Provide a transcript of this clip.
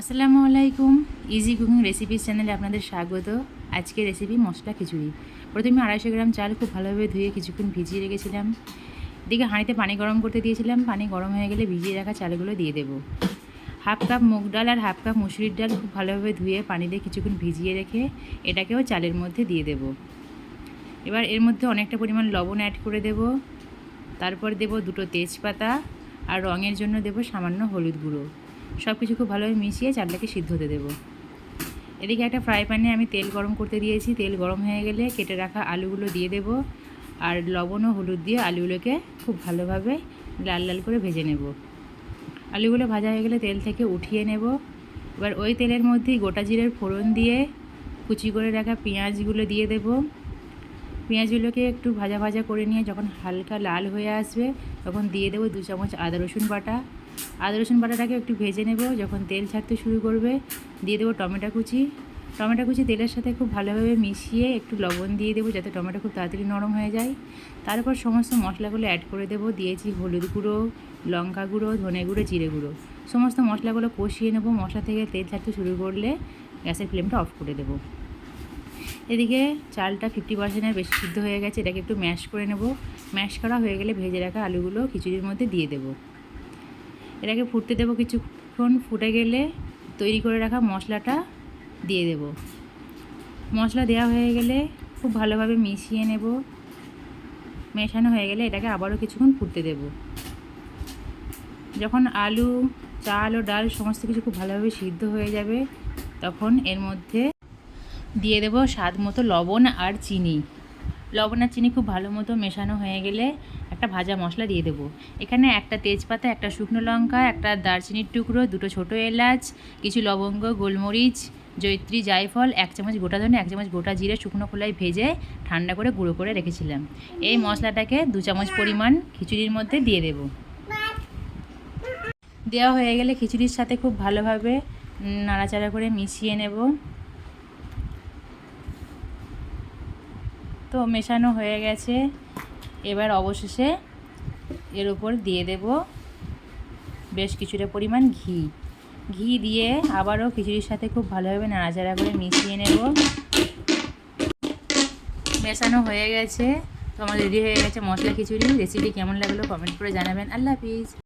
আসসালামু আলাইকুম। Easy cooking recipes চ্যানেলে আপনাদের স্বাগত। আজকে রেসিপি মশলা খিচুড়ি। প্রথমে আড়াইশো গ্রাম চাল খুব ভালোভাবে ধুয়ে কিছুক্ষণ ভিজিয়ে রেখেছিলাম। এদিকে হাঁড়িতে পানি গরম করতে দিয়েছিলাম। পানি গরম হয়ে গেলে ভিজিয়ে রাখা চালগুলো দিয়ে দেবো। হাফ কাপ মুগ ডাল আর হাফ কাপ মুসুরির ডাল খুব ভালোভাবে ধুয়ে পানি দিয়ে কিছুক্ষণ ভিজিয়ে রেখে এটাকেও চালের মধ্যে দিয়ে দেবো। এবার এর মধ্যে অনেকটা পরিমাণ লবণ অ্যাড করে দেব। তারপর দেব দুটো তেজপাতা আর রঙের জন্য দেব সামান্য হলুদ গুঁড়ো। সব কিছু খুব ভালোভাবে মিশিয়ে চালটাকে সিদ্ধ হতে দেবো। এদিকে একটা ফ্রাই প্যানে আমি তেল গরম করতে দিয়েছি। তেল গরম হয়ে গেলে কেটে রাখা আলুগুলো দিয়ে দেব। আর লবণ ও হলুদ দিয়ে আলুগুলোকে খুব ভালোভাবে লাল লাল করে ভেজে নেব। আলুগুলো ভাজা হয়ে গেলে তেল থেকে উঠিয়ে নেব। এবার ওই তেলের মধ্যেই গোটা জিরের ফোড়ন দিয়ে কুচি করে রাখা পেঁয়াজগুলো দিয়ে দেব। পেঁয়াজগুলোকে একটু ভাজা ভাজা করে নিয়ে যখন হালকা লাল হয়ে আসবে, তখন দিয়ে দেবো দু চামচ আদা রসুন বাটা। আদা রসুন বাটাটাকে একটু ভেজে নেব, যখন তেল ছাড়তে শুরু করবে, দিয়ে দেবো টমেটো কুচি। টমেটো কুচি তেলের সাথে খুব ভালোভাবে মিশিয়ে একটু লবণ দিয়ে দেবো, যাতে টমেটো খুব তাড়াতাড়ি নরম হয়ে যায়। তারপর সমস্ত মশলাগুলো অ্যাড করে দেবো, দিয়েছি হলুদ গুঁড়ো, লঙ্কা গুঁড়ো, ধনে গুঁড়ো, জিরে গুঁড়ো। সমস্ত মশলাগুলো কষিয়ে নেব, মশলা থেকে তেল ছাড়তে শুরু করলে গ্যাসের ফ্লেমটা অফ করে দেবো। এদিকে চালটা ফিফটি পার্সেন্টের বেশি সিদ্ধ হয়ে গেছে, এটাকে একটু ম্যাশ করে নেব। ম্যাশ করা হয়ে গেলে ভেজে রাখা আলুগুলো খিচুড়ির মধ্যে দিয়ে দেবো। এটাকে ফুটতে দেবো কিছুক্ষণ, ফুটে গেলে তৈরি করে রাখা মশলাটা দিয়ে দেব। মশলা দেওয়া হয়ে গেলে খুব ভালোভাবে মিশিয়ে নেব। মেশানো হয়ে গেলে এটাকে আবারও কিছুক্ষণ ফুটতে দেব। যখন আলু, চাল ও ডাল সমস্ত কিছু খুব ভালোভাবে সিদ্ধ হয়ে যাবে, তখন এর মধ্যে দিয়ে দেব স্বাদ মতো লবণ আর চিনি। লবণ আর চিনি খুব ভালো মতো মেশানো হয়ে গেলে একটা ভাজা মশলা দিয়ে দেবো। এখানে একটা তেজপাতা, একটা শুকনো লঙ্কা, একটা দারচিনির টুকরো, দুটো ছোটো এলাচ, কিছু লবঙ্গ, গোলমরিচ জৈত্রী জায়ফল, এক চামচ গোটা ধনে, এক চামচ গোটা জিরে, শুকনো খোলায় ভেজে ঠান্ডা করে গুঁড়ো করে রেখেছিলাম। এই মশলাটাকে দু চামচ পরিমাণ খিচুড়ির মধ্যে দিয়ে দেব। দেওয়া হয়ে গেলে খিচুড়ির সাথে খুব ভালোভাবে নাড়াচাড়া করে মিশিয়ে নেব। তো মেশানো হয়ে গেছে। এবার অবশেষে এর উপর দিয়ে দেব বেশ কিছুটা পরিমাণ ঘি। ঘি দিয়ে আবারও খিচুড়ির সাথে খুব ভালোভাবে নাড়াচাড়া করে মিশিয়ে নেব। মেশানো হয়ে গেছে। তো আমার রেডি হয়ে গেছে মশলা খিচুড়ি। রেসিপি কেমন লাগল কমেন্ট করে জানাবেন। আল্লাহ হাফিজ।